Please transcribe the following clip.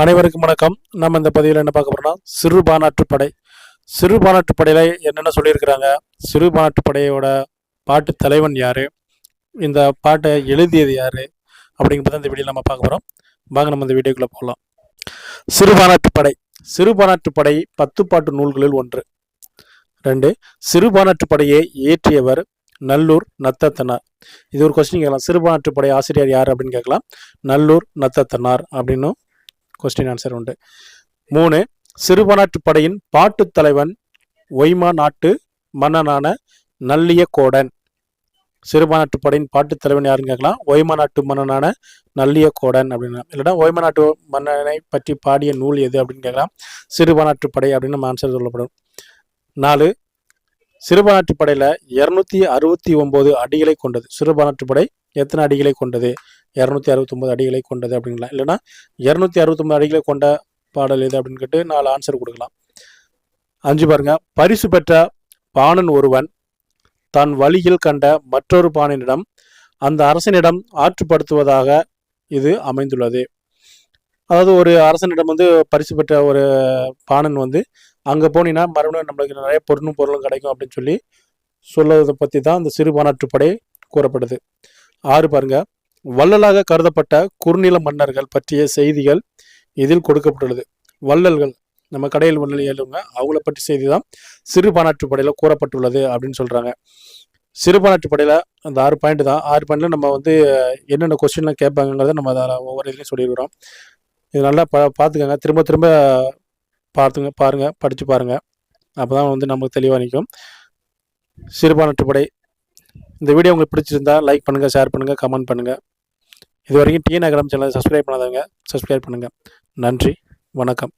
அனைவருக்கும் வணக்கம். நம்ம இந்த பதிவில் என்ன பார்க்க போறோம்னா சிறு பானாற்று படை சிறு படையில என்னென்ன சொல்லியிருக்கிறாங்க? சிறு படையோட பாட்டு தலைவன் யாரு? இந்த பாட்டை எழுதியது யாரு? அப்படிங்கிறத இந்த வீடியோ நம்ம பார்க்க போறோம். வாங்க நம்ம இந்த வீடியோக்குள்ள போகலாம் சிறுபானாற்று படை சிறுபானாற்று படை பத்து பாட்டு நூல்களில் ஒன்று. ரெண்டு சிறுபானாற்று படையை இயற்றியவர் நல்லூர் நத்தத்தனார். இது ஒரு கொஸ்டின் கேட்கலாம். சிறுபானாற்று படை ஆசிரியர் யார் அப்படின்னு கேட்கலாம். நல்லூர் நத்தத்தனார் அப்படின்னும் கொஸ்டின் ஆன்சர் உண்டு. மூணு சிறுபானாற்று படையின் பாட்டு தலைவன் ஒய்மா நாட்டு மன்னனான நல்லிய கோடன் சிறுபானாற்று படையின் பாட்டுத் தலைவன் யாருன்னு கேட்கலாம். ஒய்மா நாட்டு மன்னனான நல்லிய கோடன் அப்படின்னா இல்லைன்னா ஒய்மா நாட்டு மன்னனை பற்றி பாடிய நூல் எது அப்படின்னு கேட்கலாம். சிறுபானாற்று படை அப்படின்னு நம்ம ஆன்சர் சொல்லப்படும். நாலு சிறுபானாற்று படையில இருநூத்தி அறுபத்தி ஒன்பது அடிகளை கொண்டது. சிறுபானாற்று படை எத்தனை அடிகளை கொண்டது? இரநூத்தி அறுபத்தொம்பது அடிகளை கொண்டது அப்படிங்களா இல்லைன்னா இரநூத்தி அறுபத்தொம்பது அடிகளை கொண்ட பாடல் எது அப்படின்னு கேட்டு நாலு ஆன்சர் கொடுக்கலாம். அஞ்சு பாருங்க. பரிசு பெற்ற பாணன் ஒருவன் தன் வழியில் கண்ட மற்றொரு பாணனிடம் அந்த அரசனிடம் ஆற்றுப்படுத்துவதாக இது அமைந்துள்ளது. அதாவது ஒரு அரசனிடம் வந்து பரிசு பெற்ற ஒரு பாணன் வந்து அங்கே போனீங்கன்னா மறுபடியும் நம்மளுக்கு நிறைய பொருளும் பொருளும் கிடைக்கும் அப்படின்னு சொல்லி சொல்லுவதை பற்றி தான் அந்த சிறுபானாற்றுப்படை கூறப்படுது. ஆறு பாருங்க. வள்ளலாக கருதப்பட்ட குறுநில மன்னர்கள் பற்றிய செய்திகள் இதில் கொடுக்கப்பட்டுள்ளது. வள்ளல்கள் நம்ம கடையில் வள்ளல் ஏழுங்க அவங்கள பற்றி செய்தி தான் சிறுபானாற்று படையில் கூறப்பட்டுள்ளது அப்படின்னு சொல்றாங்க. சிறுபானாற்று படையில் அந்த ஆறு பாயிண்ட் தான். ஆறு பாயிண்ட்ல நம்ம வந்து என்னென்ன கொஸ்டின்லாம் கேட்பாங்கிறத நம்ம அதை ஒவ்வொரு இதுலையும் சொல்லிடுறோம் இது நல்லா பா பார்த்துக்கோங்க. திரும்ப திரும்ப பார்த்துங்க பாருங்க படித்து பாருங்க. அப்போ தான் வந்து நமக்கு தெளிவாக நிற்கும் சிறுபானாற்று படை இந்த வீடியோ உங்களுக்கு பிடிச்சிருந்தா லைக் பண்ணுங்கள் ஷேர் பண்ணுங்கள் கமெண்ட் பண்ணுங்கள் இது வரைக்கும் டிஎன் அகரம் சேனலை சப்ஸ்கிரைப் பண்ணாதவங்க சப்ஸ்கிரைப் பண்ணுங்கள் நன்றி வணக்கம்.